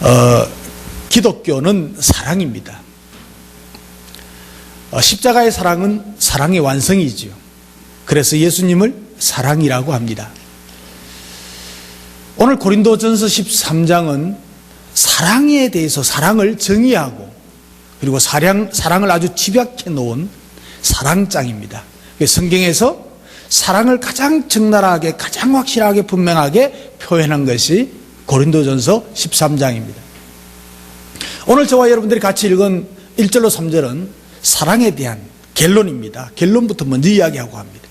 어, 기독교는 사랑입니다. 어, 십자가의 사랑은 사랑의 완성이지요. 그래서 예수님을 사랑이라고 합니다. 오늘 고린도전서 13장은 사랑에 대해서 사랑을 정의하고 그리고 사랑, 사랑을 아주 집약해 놓은 사랑장입니다. 성경에서 사랑을 가장 적나라하게 가장 확실하게 분명하게 표현한 것이 고린도전서 13장입니다. 오늘 저와 여러분들이 같이 읽은 1절로 3절은 사랑에 대한 결론입니다. 결론부터 먼저 이야기하고 합니다.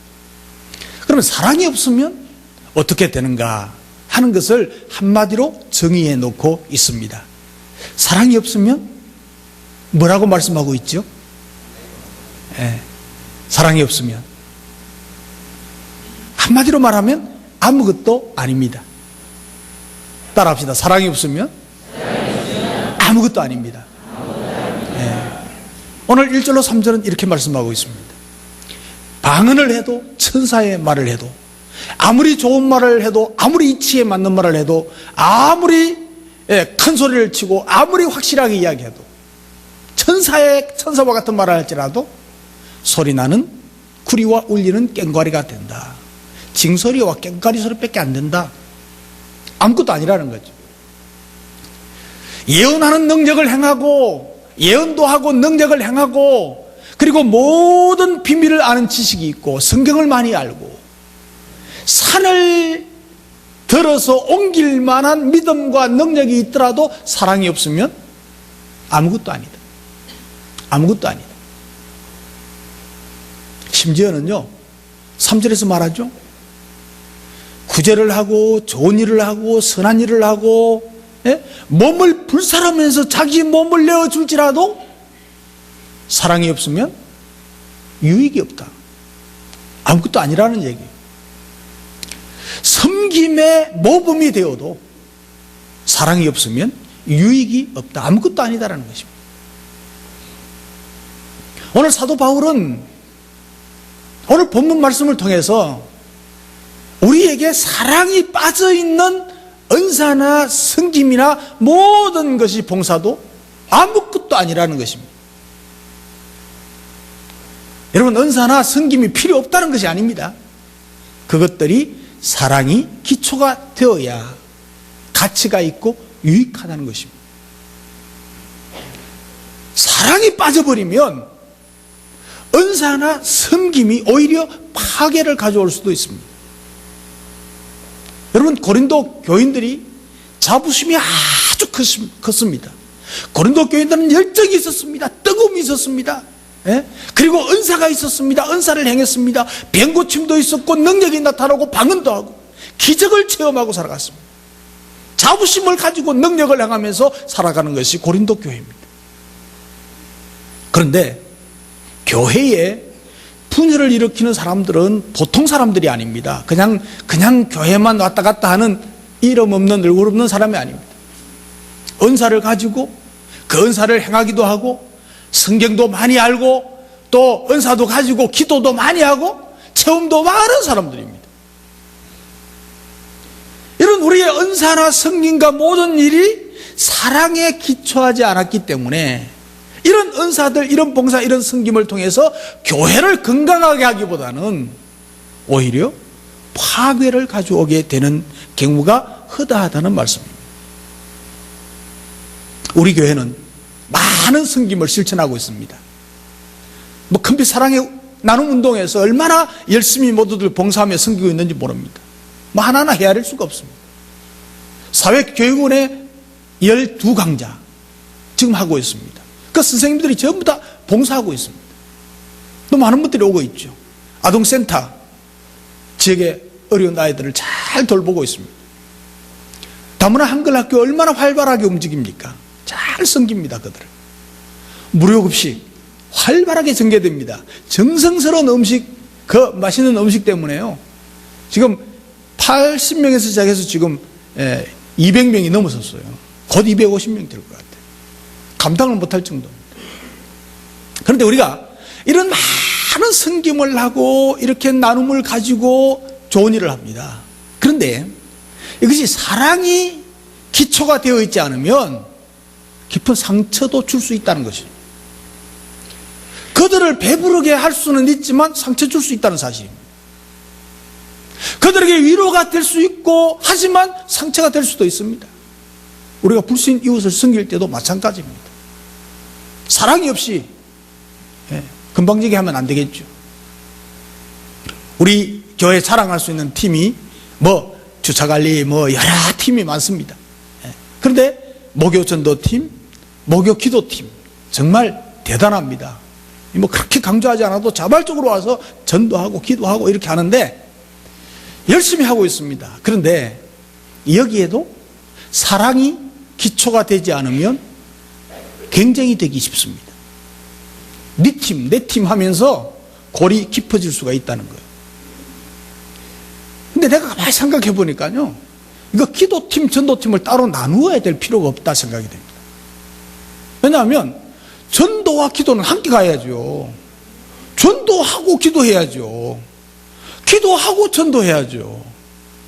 그러면 사랑이 없으면 어떻게 되는가 하는 것을 한마디로 정의해 놓고 있습니다. 사랑이 없으면 뭐라고 말씀하고 있죠? 예, 사랑이 없으면 한마디로 말하면 아무것도 아닙니다. 따라 합시다. 사랑이 없으면 아무것도 아닙니다. 예. 오늘 1절로 3절은 이렇게 말씀하고 있습니다. 방언을 해도 천사의 말을 해도 아무리 좋은 말을 해도 아무리 이치에 맞는 말을 해도 아무리 예, 큰 소리를 치고 아무리 확실하게 이야기해도 천사의 천사와 같은 말을 할지라도 소리 나는 구리와 울리는 깽가리가 된다. 징소리와 깽가리 소리밖에 안 된다. 아무것도 아니라는 거죠. 예언하는 능력을 행하고 예언도 하고 능력을 행하고 그리고 모든 비밀을 아는 지식이 있고 성경을 많이 알고 산을 들어서 옮길 만한 믿음과 능력이 있더라도 사랑이 없으면 아무것도 아니다. 아무것도 아니다. 심지어는요, 3절에서 말하죠. 구제를 하고, 좋은 일을 하고, 선한 일을 하고, 예? 몸을 불살하면서 자기 몸을 내어줄지라도 사랑이 없으면 유익이 없다. 아무것도 아니라는 얘기예요. 섬김의 모범이 되어도 사랑이 없으면 유익이 없다. 아무것도 아니다라는 것입니다. 오늘 사도 바울은 오늘 본문 말씀을 통해서 우리에게 사랑이 빠져 있는 은사나 성김이나 모든 것이 봉사도 아무것도 아니라는 것입니다. 여러분, 은사나 성김이 필요 없다는 것이 아닙니다. 그것들이 사랑이 기초가 되어야 가치가 있고 유익하다는 것입니다. 사랑이 빠져버리면 은사나 섬김이 오히려 파괴를 가져올 수도 있습니다. 여러분 고린도 교인들이 자부심이 아주 컸습니다. 고린도 교인들은 열정이 있었습니다. 뜨거움이 있었습니다. 예? 그리고 은사가 있었습니다. 은사를 행했습니다. 병고침도 있었고 능력이 나타나고 방언도 하고 기적을 체험하고 살아갔습니다. 자부심을 가지고 능력을 행하면서 살아가는 것이 고린도 교회입니다. 그런데 교회에 분열을 일으키는 사람들은 보통 사람들이 아닙니다. 그냥, 그냥 교회만 왔다 갔다 하는 이름 없는 얼굴 없는 사람이 아닙니다. 은사를 가지고 그 은사를 행하기도 하고 성경도 많이 알고 또 은사도 가지고 기도도 많이 하고 체험도 많은 사람들입니다. 이런 우리의 은사나 성경과 모든 일이 사랑에 기초하지 않았기 때문에 이런 은사들, 이런 봉사, 이런 섬김을 통해서 교회를 건강하게 하기보다는 오히려 파괴를 가져오게 되는 경우가 허다하다는 말씀입니다. 우리 교회는 많은 섬김을 실천하고 있습니다. 뭐 큰빛 사랑의 나눔 운동에서 얼마나 열심히 모두들 봉사하며 섬기고 있는지 모릅니다. 뭐 하나하나 헤아릴 수가 없습니다. 사회교육원의 12강자 지금 하고 있습니다. 그 선생님들이 전부 다 봉사하고 있습니다. 또 많은 분들이 오고 있죠. 아동센터 지역의 어려운 아이들을 잘 돌보고 있습니다. 다문화 한글학교 얼마나 활발하게 움직입니까? 잘 섬깁니다, 그들을. 무료급식 활발하게 전개됩니다. 정성스러운 음식, 그 맛있는 음식 때문에요. 지금 80명에서 시작해서 지금 200명이 넘어섰어요. 곧 250명 될 것 같아요. 감당을 못할 정도입니다. 그런데 우리가 이런 많은 성김을 하고 이렇게 나눔을 가지고 좋은 일을 합니다. 그런데 이것이 사랑이 기초가 되어 있지 않으면 깊은 상처도 줄 수 있다는 것이죠. 그들을 배부르게 할 수는 있지만 상처 줄 수 있다는 사실입니다. 그들에게 위로가 될 수 있고 하지만 상처가 될 수도 있습니다. 우리가 불신 이웃을 섬길 때도 마찬가지입니다. 사랑이 없이 예, 금방지게 하면 안 되겠죠. 우리 교회 자랑할 수 있는 팀이 뭐 주차관리 뭐 여러 팀이 많습니다. 예, 그런데 목요 전도팀, 목요 기도팀 정말 대단합니다. 뭐 그렇게 강조하지 않아도 자발적으로 와서 전도하고 기도하고 이렇게 하는데 열심히 하고 있습니다. 그런데 여기에도 사랑이 기초가 되지 않으면 경쟁이 되기 쉽습니다. 네 팀, 내 팀 하면서 골이 깊어질 수가 있다는 거예요. 근데 내가 가만히 생각해 보니까요. 이거 기도팀, 전도팀을 따로 나누어야 될 필요가 없다 생각이 됩니다. 왜냐하면 전도와 기도는 함께 가야죠. 전도하고 기도해야죠. 기도하고 전도해야죠.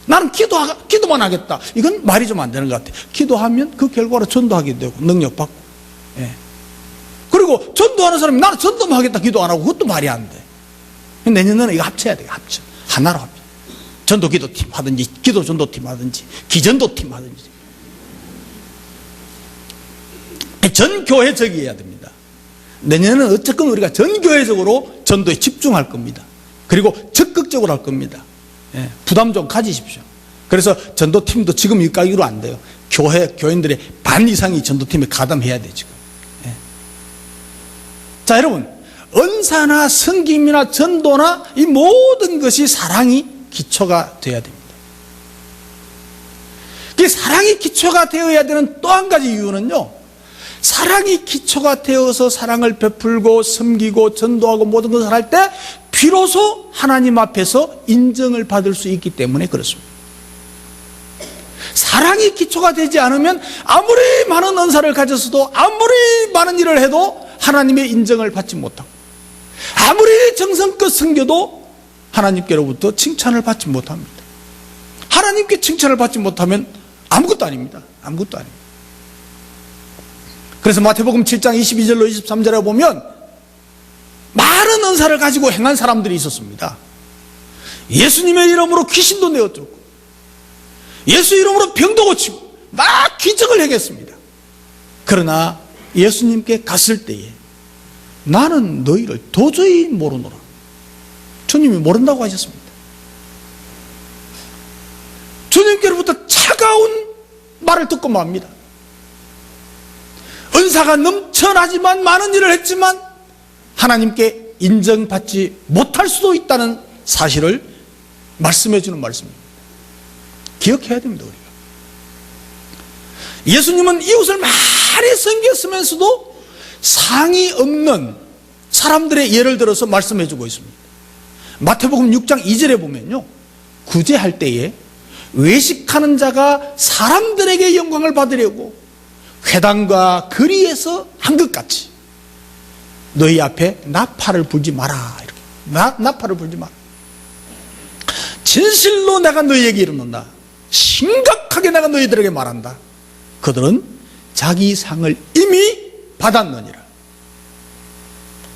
나는 기도, 기도만 하겠다. 이건 말이 좀 안 되는 것 같아요. 기도하면 그 결과로 전도하게 되고, 능력 받고. 예. 그리고 전도하는 사람이 나는 전도만 하겠다. 기도 안 하고, 그것도 말이 안 돼. 내년에는 이거 합쳐야 돼요. 합쳐. 하나로 합쳐. 전도 기도팀 하든지, 기도 전도팀 하든지, 기전도팀 하든지. 전교회적이어야 됩니다. 내년에는 어쨌건 우리가 전교회적으로 전도에 집중할 겁니다. 그리고 적극적으로 할 겁니다. 예, 부담 좀 가지십시오. 그래서 전도팀도 지금 여기까지로 안 돼요. 교회, 교인들의 반 이상이 전도팀에 가담해야 돼, 지금. 예. 자, 여러분. 은사나 성김이나 전도나 이 모든 것이 사랑이 기초가 되어야 됩니다. 그 사랑이 기초가 되어야 되는 또 한 가지 이유는요. 사랑이 기초가 되어서 사랑을 베풀고 섬기고 전도하고 모든 것을 할 때 비로소 하나님 앞에서 인정을 받을 수 있기 때문에 그렇습니다. 사랑이 기초가 되지 않으면 아무리 많은 은사를 가졌어도 아무리 많은 일을 해도 하나님의 인정을 받지 못하고 아무리 정성껏 섬겨도 하나님께로부터 칭찬을 받지 못합니다. 하나님께 칭찬을 받지 못하면 아무것도 아닙니다. 아무것도 아닙니다. 그래서 마태복음 7장 22절로 23절에 보면 많은 은사를 가지고 행한 사람들이 있었습니다. 예수님의 이름으로 귀신도 내어쫓고 예수 이름으로 병도 고치고 막 기적을 행했습니다. 그러나 예수님께 갔을 때에 나는 너희를 도저히 모르노라. 주님이 모른다고 하셨습니다. 주님께로부터 차가운 말을 듣고 맙니다. 은사가 넘쳐나지만 많은 일을 했지만 하나님께 인정받지 못할 수도 있다는 사실을 말씀해 주는 말씀입니다. 기억해야 됩니다, 우리가. 예수님은 이웃을 많이 섬겼으면서도 상이 없는 사람들의 예를 들어서 말씀해 주고 있습니다. 마태복음 6장 2절에 보면요. 구제할 때에 외식하는 자가 사람들에게 영광을 받으려고 회당과 거리에서 한 것 같이 너희 앞에 나팔을 불지 마라. 이렇게. 나, 나팔을 불지 마라. 진실로 내가 너희에게 이르는다. 심각하게 내가 너희들에게 말한다. 그들은 자기 상을 이미 받았느니라.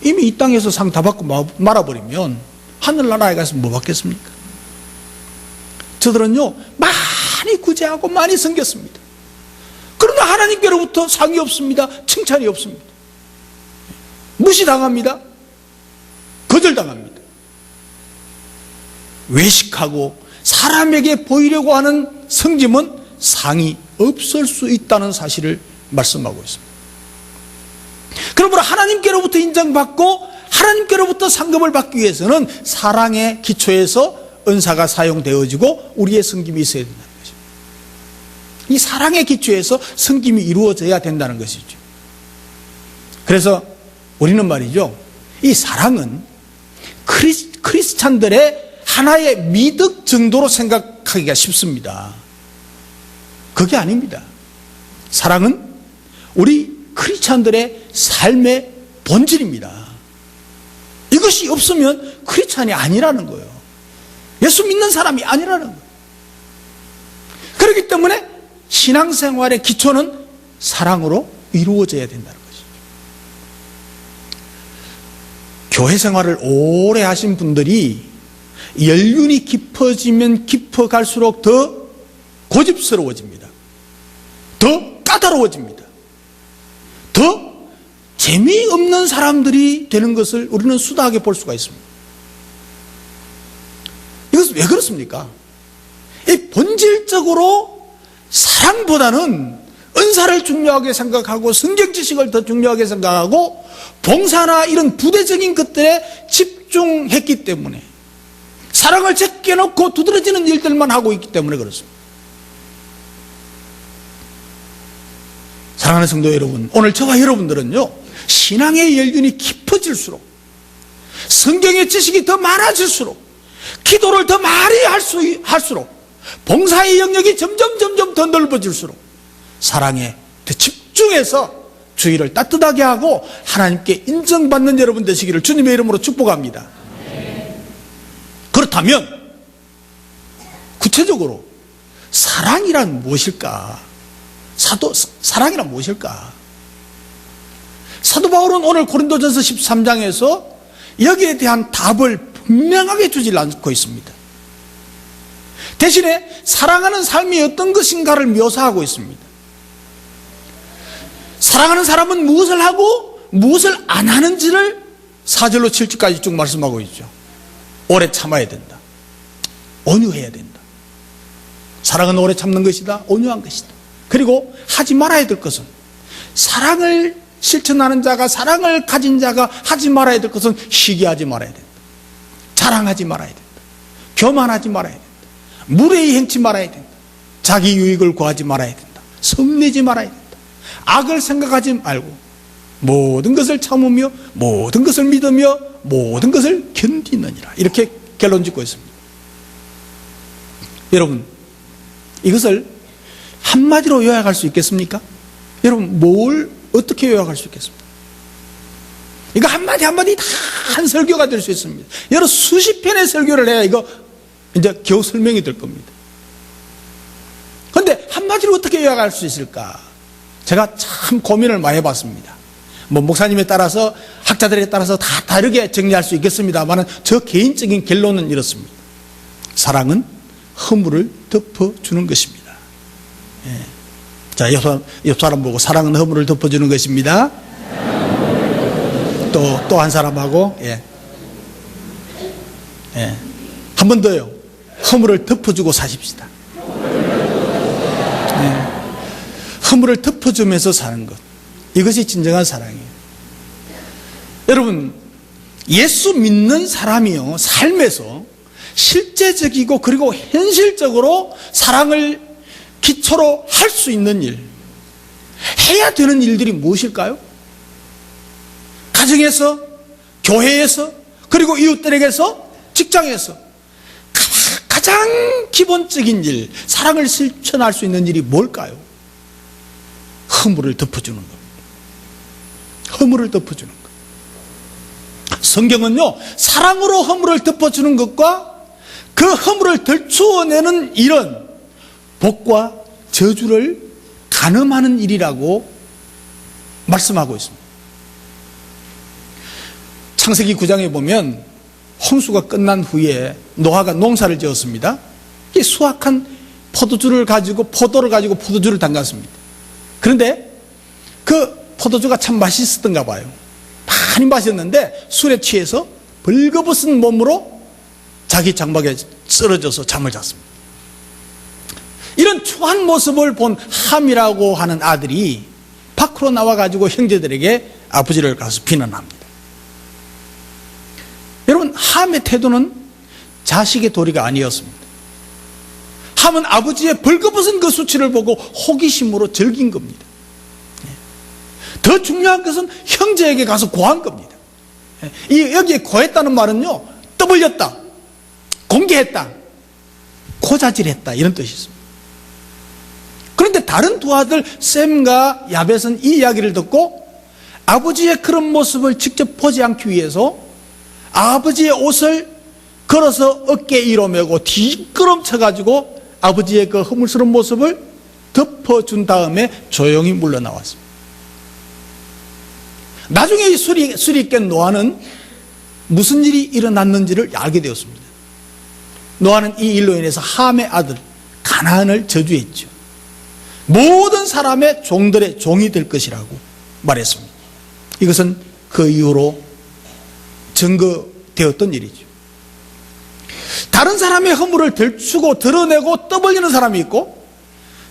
이미 이 땅에서 상 다 받고 말아버리면 하늘나라에 가서 뭐 받겠습니까? 저들은요, 많이 구제하고 많이 섬겼습니다. 그러나 하나님께로부터 상이 없습니다. 칭찬이 없습니다. 무시당합니다. 거절당합니다. 외식하고 사람에게 보이려고 하는 성짐은 상이 없을 수 있다는 사실을 말씀하고 있습니다. 그러므로 하나님께로부터 인정받고 하나님께로부터 상급을 받기 위해서는 사랑의 기초에서 은사가 사용되어지고 우리의 성김이 있어야 된다는 것입니다. 이 사랑의 기초에서 성김이 이루어져야 된다는 것이죠. 그래서 우리는 말이죠. 이 사랑은 크리스, 크리스찬들의 하나의 미덕 정도로 생각하기가 쉽습니다. 그게 아닙니다. 사랑은 우리 크리스찬들의 삶의 본질입니다. 이것이 없으면 크리스찬이 아니라는 거예요. 예수 믿는 사람이 아니라는 거예요. 그렇기 때문에 신앙생활의 기초는 사랑으로 이루어져야 된다는 것이죠. 교회 생활을 오래 하신 분들이 연륜이 깊어지면 깊어갈수록 더 고집스러워집니다. 더 까다로워집니다. 더 재미없는 사람들이 되는 것을 우리는 수다하게 볼 수가 있습니다. 이것은 왜 그렇습니까? 이 본질적으로 사랑보다는 은사를 중요하게 생각하고 성경 지식을 더 중요하게 생각하고 봉사나 이런 부대적인 것들에 집중했기 때문에 사랑을 제껴놓고 두드러지는 일들만 하고 있기 때문에 그렇습니다. 사랑하는 성도 여러분, 오늘 저와 여러분들은요, 신앙의 연륜이 깊어질수록, 성경의 지식이 더 많아질수록, 기도를 더 많이 할 수, 할수록, 봉사의 영역이 점점 점점 더 넓어질수록, 사랑에 더 집중해서 주의를 따뜻하게 하고 하나님께 인정받는 여러분 되시기를 주님의 이름으로 축복합니다. 그렇다면, 구체적으로, 사랑이란 무엇일까? 사도, 사랑이란 무엇일까? 사도 바울은 오늘 고린도전서 13장에서 여기에 대한 답을 분명하게 주질 않고 있습니다. 대신에 사랑하는 삶이 어떤 것인가를 묘사하고 있습니다. 사랑하는 사람은 무엇을 하고 무엇을 안 하는지를 4절로 7절까지 쭉 말씀하고 있죠. 오래 참아야 된다. 온유해야 된다. 사랑은 오래 참는 것이다. 온유한 것이다. 그리고 하지 말아야 될 것은 사랑을 실천하는 자가 사랑을 가진 자가 하지 말아야 될 것은 시기하지 말아야 된다. 자랑하지 말아야 된다. 교만하지 말아야 된다. 무례히 행치 말아야 된다. 자기 유익을 구하지 말아야 된다. 성내지 말아야 된다. 악을 생각하지 말고 모든 것을 참으며 모든 것을 믿으며 모든 것을 견디느니라. 이렇게 결론 짓고 있습니다. 여러분, 이것을 한마디로 요약할 수 있겠습니까? 여러분, 뭘 어떻게 요약할 수 있겠습니까? 이거 한마디 한마디 다 한 설교가 될 수 있습니다. 여러 수십 편의 설교를 해야 이거 이제 겨우 설명이 될 겁니다. 그런데 한마디로 어떻게 요약할 수 있을까? 제가 참 고민을 많이 해봤습니다. 뭐 목사님에 따라서 학자들에 따라서 다 다르게 정리할 수 있겠습니다만은 저 개인적인 결론은 이렇습니다. 사랑은 허물을 덮어주는 것입니다. 예. 자, 옆 사람 보고 사랑은 허물을 덮어주는 것입니다. 또, 또 한 사람하고, 예. 예. 한 번 더요. 허물을 덮어주고 사십시다. 예. 허물을 덮어주면서 사는 것. 이것이 진정한 사랑이에요. 여러분, 예수 믿는 사람이요, 삶에서 실제적이고 그리고 현실적으로 사랑을 기초로 할 수 있는 일, 해야 되는 일들이 무엇일까요? 가정에서, 교회에서, 그리고 이웃들에게서, 직장에서 가- 가장 기본적인 일, 사랑을 실천할 수 있는 일이 뭘까요? 허물을 덮어주는 겁니다. 허물을 덮어주는 것. 성경은요, 사랑으로 허물을 덮어주는 것과 그 허물을 덜추어내는 일은 복과 저주를 가늠하는 일이라고 말씀하고 있습니다. 창세기 9장에 보면 홍수가 끝난 후에 노아가 농사를 지었습니다. 이 수확한 포도주를 가지고 포도를 가지고 포도주를 담갔습니다. 그런데 그 포도주가 참 맛있었던가 봐요. 많이 마셨는데 술에 취해서 벌거벗은 몸으로 자기 장막에 쓰러져서 잠을 잤습니다. 이런 추한 모습을 본 함이라고 하는 아들이 밖으로 나와가지고 형제들에게 아버지를 가서 비난합니다. 여러분, 함의 태도는 자식의 도리가 아니었습니다. 함은 아버지의 벌거벗은 그 수치를 보고 호기심으로 즐긴 겁니다. 더 중요한 것은 형제에게 가서 고한 겁니다. 이 여기에 고했다는 말은요, 떠벌렸다, 공개했다, 고자질했다 이런 뜻이 있습니다. 다른 두 아들 샘과 야벳은 이 이야기를 듣고 아버지의 그런 모습을 직접 보지 않기 위해서 아버지의 옷을 걸어서 어깨 위로 메고 뒤끄럼쳐 가지고 아버지의 그 허물스러운 모습을 덮어준 다음에 조용히 물러나왔습니다. 나중에 이 수리, 수리깬 노아는 무슨 일이 일어났는지를 알게 되었습니다. 노아는 이 일로 인해서 함의 아들 가나안을 저주했죠. 모든 사람의 종들의 종이 될 것이라고 말했습니다. 이것은 그 이후로 증거되었던 일이죠. 다른 사람의 허물을 들추고 드러내고 떠벌리는 사람이 있고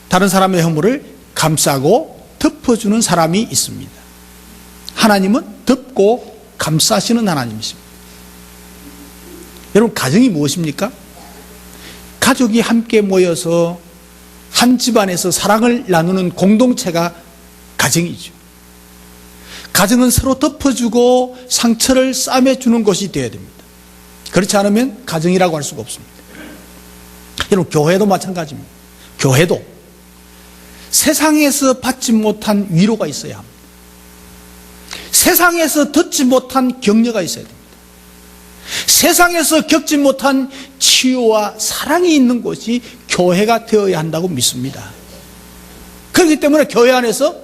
다른 사람의 허물을 감싸고 덮어주는 사람이 있습니다. 하나님은 덮고 감싸시는 하나님이십니다. 여러분 가정이 무엇입니까? 가족이 함께 모여서 한 집안에서 사랑을 나누는 공동체가 가정이죠. 가정은 서로 덮어주고 상처를 싸매주는 것이 되어야 됩니다. 그렇지 않으면 가정이라고 할 수가 없습니다. 여러분, 교회도 마찬가지입니다. 교회도 세상에서 받지 못한 위로가 있어야 합니다. 세상에서 듣지 못한 격려가 있어야 됩니다. 세상에서 겪지 못한 치유와 사랑이 있는 곳이 교회가 되어야 한다고 믿습니다. 그렇기 때문에 교회 안에서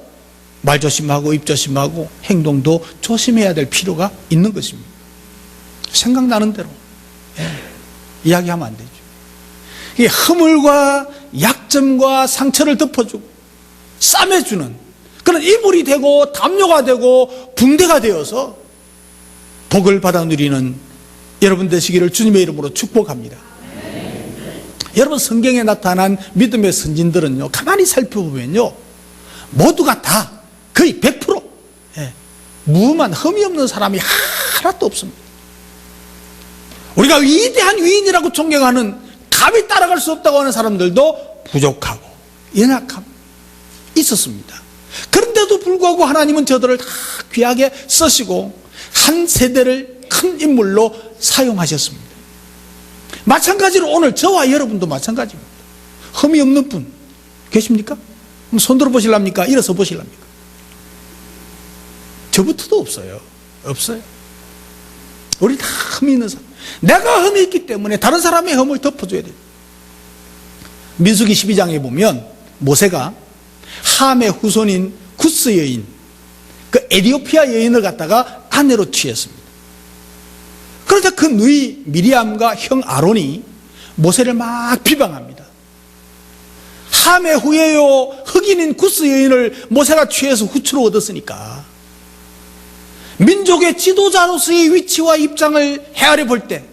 말 조심하고 입 조심하고 행동도 조심해야 될 필요가 있는 것입니다. 생각나는 대로 예, 이야기하면 안 되죠. 이 허물과 약점과 상처를 덮어주고 싸매주는 그런 이불이 되고 담요가 되고 붕대가 되어서 복을 받아 누리는 여러분 되시기를 주님의 이름으로 축복합니다. 여러분 성경에 나타난 믿음의 선진들은요 가만히 살펴보면요 모두가 다 거의 100% 예, 무만 흠이 없는 사람이 하나도 없습니다. 우리가 위대한 위인이라고 존경하는 감히 따라갈 수 없다고 하는 사람들도 부족하고 연약함 있었습니다. 그런데도 불구하고 하나님은 저들을 다 귀하게 쓰시고 한 세대를 큰 인물로 사용하셨습니다. 마찬가지로 오늘 저와 여러분도 마찬가지입니다. 흠이 없는 분 계십니까? 그럼 손 들어 보실랍니까? 일어서 보실랍니까? 저부터도 없어요. 없어요. 우리 다 흠이 있는 사람. 내가 흠이 있기 때문에 다른 사람의 흠을 덮어줘야 돼요. 민수기 12장에 보면 모세가 함의 후손인 구스 여인, 그 에디오피아 여인을 갖다가 아내로 취했습니다. 그러자 그 누이 미리암과 형 아론이 모세를 막 비방합니다. 함의 후예요 흑인인 구스 여인을 모세가 취해서 후추로 얻었으니까 민족의 지도자로서의 위치와 입장을 헤아려 볼 때,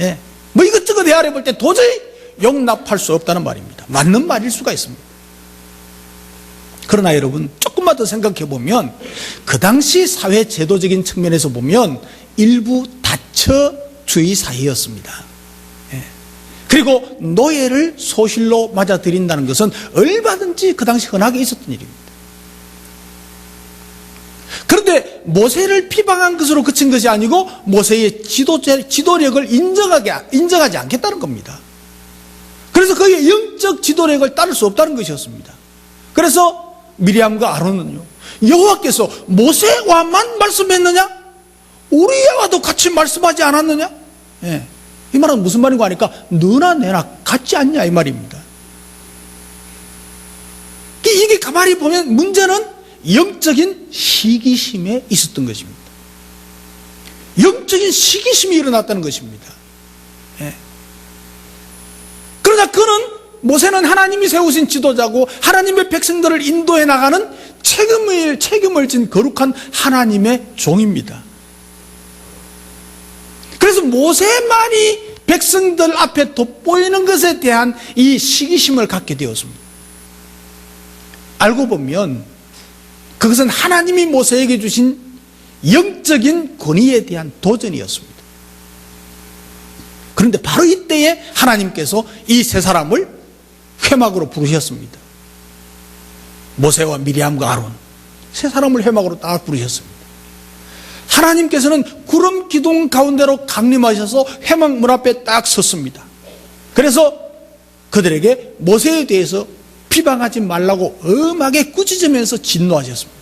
예, 뭐 이것저것 헤아려 볼 때 도저히 용납할 수 없다는 말입니다. 맞는 말일 수가 있습니다. 그러나 여러분, 조금만 더 생각해 보면, 그 당시 사회 제도적인 측면에서 보면, 일부 다처주의 사회였습니다. 예. 그리고 노예를 소실로 맞아들인다는 것은 얼마든지 그 당시 흔하게 있었던 일입니다. 그런데 모세를 비방한 것으로 그친 것이 아니고 모세의 지도, 지도력을 인정하게, 인정하지 않겠다는 겁니다. 그래서 그의 영적 지도력을 따를 수 없다는 것이었습니다. 그래서 미리암과 아론은요, 여호와께서 모세와만 말씀했느냐? 우리와도 같이 말씀하지 않았느냐? 예. 이 말은 무슨 말인가 하니까 너나 내나 같지 않냐 이 말입니다. 이게 가만히 보면 문제는 영적인 시기심에 있었던 것입니다. 영적인 시기심이 일어났다는 것입니다. 예. 그러나 그는 모세는 하나님이 세우신 지도자고 하나님의 백성들을 인도해 나가는 책임을 책임을 진 거룩한 하나님의 종입니다. 모세만이 백성들 앞에 돋보이는 것에 대한 이 시기심을 갖게 되었습니다. 알고 보면 그것은 하나님이 모세에게 주신 영적인 권위에 대한 도전이었습니다. 그런데 바로 이때에 하나님께서 이 세 사람을 회막으로 부르셨습니다. 모세와 미리암과 아론 세 사람을 회막으로 딱 부르셨습니다. 하나님께서는 구름 기둥 가운데로 강림하셔서 회막 문 앞에 딱 섰습니다. 그래서 그들에게 모세에 대해서 비방하지 말라고 엄하게 꾸짖으면서 진노하셨습니다.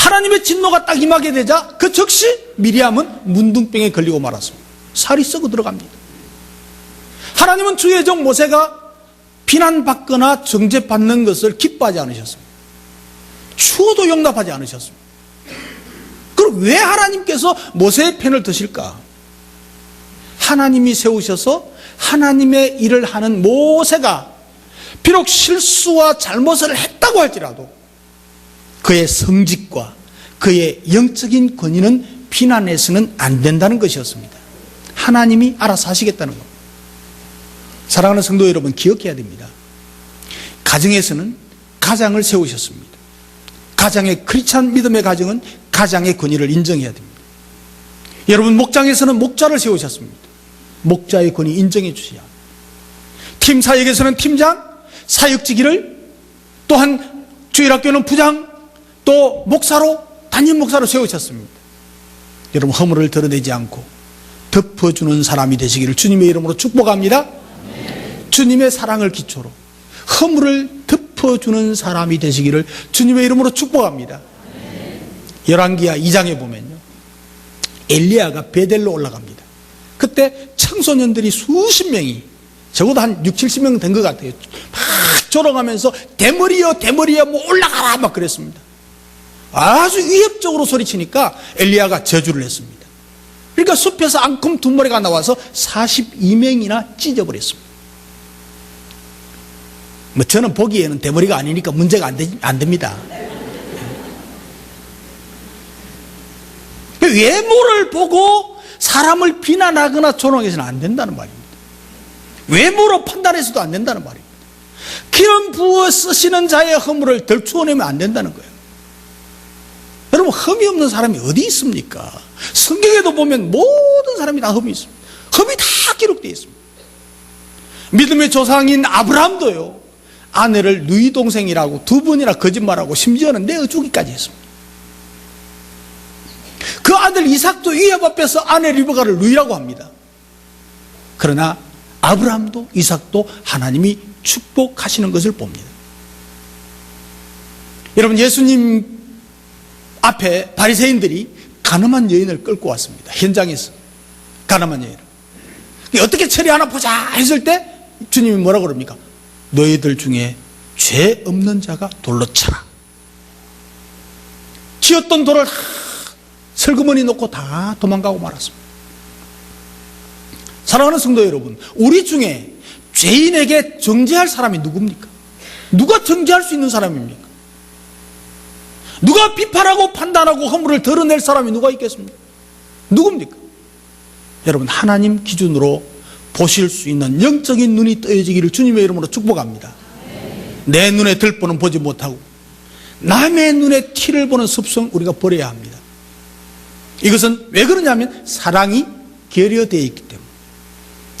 하나님의 진노가 딱 임하게 되자 그 즉시 미리암은 문둥병에 걸리고 말았습니다. 살이 썩어 들어갑니다. 하나님은 주의 종 모세가 비난받거나 정죄받는 것을 기뻐하지 않으셨습니다. 추워도 용납하지 않으셨습니다. 왜 하나님께서 모세의 편을 드실까? 하나님이 세우셔서 하나님의 일을 하는 모세가 비록 실수와 잘못을 했다고 할지라도 그의 성직과 그의 영적인 권위는 비난해서는 안 된다는 것이었습니다. 하나님이 알아서 하시겠다는 것. 사랑하는 성도 여러분 기억해야 됩니다. 가정에서는 가장을 세우셨습니다. 가장의 크리스찬 믿음의 가정은 가장의 권위를 인정해야 됩니다. 여러분 목장에서는 목자를 세우셨습니다. 목자의 권위 인정해 주셔야. 팀 사역에서는 팀장, 사역지기를 또한 주일학교는 부장, 또 목사로 담임 목사로 세우셨습니다. 여러분 허물을 드러내지 않고 덮어주는 사람이 되시기를 주님의 이름으로 축복합니다. 주님의 사랑을 기초로 허물을 덮어주는 사람이 되시기를 주님의 이름으로 축복합니다. 열왕기야 2장에 보면요. 엘리야가 베델로 올라갑니다. 그때 청소년들이 수십 명이 적어도 한 6, 70명 된 것 같아요. 막 졸아가면서 대머리여 대머리여 뭐 올라가라 막 그랬습니다. 아주 위협적으로 소리치니까 엘리야가 저주를 했습니다. 그러니까 숲에서 앙금 두 마리가 나와서 42명이나 찢어버렸습니다. 뭐 저는 보기에는 대머리가 아니니까 문제가 안, 되, 안 됩니다. 외모를 보고 사람을 비난하거나 조롱해서는 안 된다는 말입니다. 외모로 판단해서도 안 된다는 말입니다. 기름 부어 쓰시는 자의 허물을 덜추어내면 안 된다는 거예요. 여러분 흠이 없는 사람이 어디 있습니까? 성경에도 보면 모든 사람이 다 흠이 있습니다. 흠이 다 기록되어 있습니다. 믿음의 조상인 아브라함도요. 아내를 누이 동생이라고 두 번이나 거짓말하고 심지어는 내어 주기까지 했습니다. 그 아들 이삭도 위협 앞에서 아내 리브가를 누이라고 합니다. 그러나 아브라함도 이삭도 하나님이 축복하시는 것을 봅니다. 여러분 예수님 앞에 바리새인들이 가늠한 여인을 끌고 왔습니다. 현장에서 가늠한 여인. 어떻게 처리하나 보자 했을 때 주님이 뭐라 그럽니까? 너희들 중에 죄 없는 자가 돌로 차라. 지었던 돌을 다 설그머니 놓고 다 도망가고 말았습니다. 사랑하는 성도 여러분, 우리 중에 죄인에게 정죄할 사람이 누굽니까? 누가 정죄할 수 있는 사람입니까? 누가 비판하고 판단하고 허물을 드러낼 사람이 누가 있겠습니까? 누굽니까? 여러분, 하나님 기준으로 보실 수 있는 영적인 눈이 떠여지기를 주님의 이름으로 축복합니다. 내 눈에 들보는 보지 못하고 남의 눈에 티를 보는 습성 우리가 버려야 합니다. 이것은 왜 그러냐면 사랑이 결여되어 있기 때문에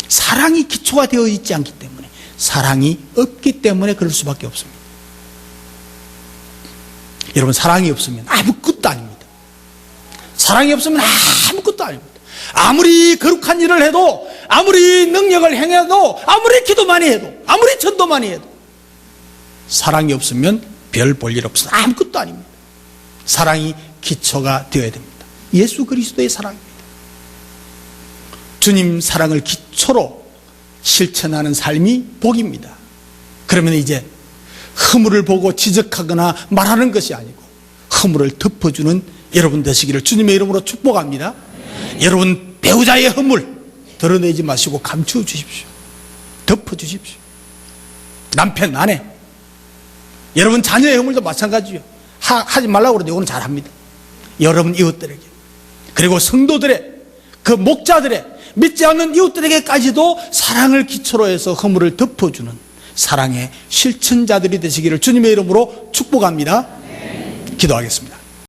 사랑이 기초가 되어 있지 않기 때문에 사랑이 없기 때문에 그럴 수밖에 없습니다. 여러분 사랑이 없으면 아무것도 아닙니다. 사랑이 없으면 아무것도 아닙니다. 아무리 거룩한 일을 해도 아무리 능력을 행해도 아무리 기도 많이 해도 아무리 전도 많이 해도 사랑이 없으면 별 볼 일 없어 아무것도 아닙니다. 사랑이 기초가 되어야 됩니다. 예수 그리스도의 사랑입니다. 주님 사랑을 기초로 실천하는 삶이 복입니다. 그러면 이제 허물을 보고 지적하거나 말하는 것이 아니고 허물을 덮어주는 여러분 되시기를 주님의 이름으로 축복합니다. 여러분 배우자의 허물 드러내지 마시고 감추어 주십시오. 덮어 주십시오. 남편, 아내. 여러분 자녀의 허물도 마찬가지요. 하, 지 말라고 그러는데 이거는 잘합니다. 여러분 이웃들에게. 그리고 성도들의 그 목자들의 믿지 않는 이웃들에게까지도 사랑을 기초로 해서 허물을 덮어주는 사랑의 실천자들이 되시기를 주님의 이름으로 축복합니다. 기도하겠습니다.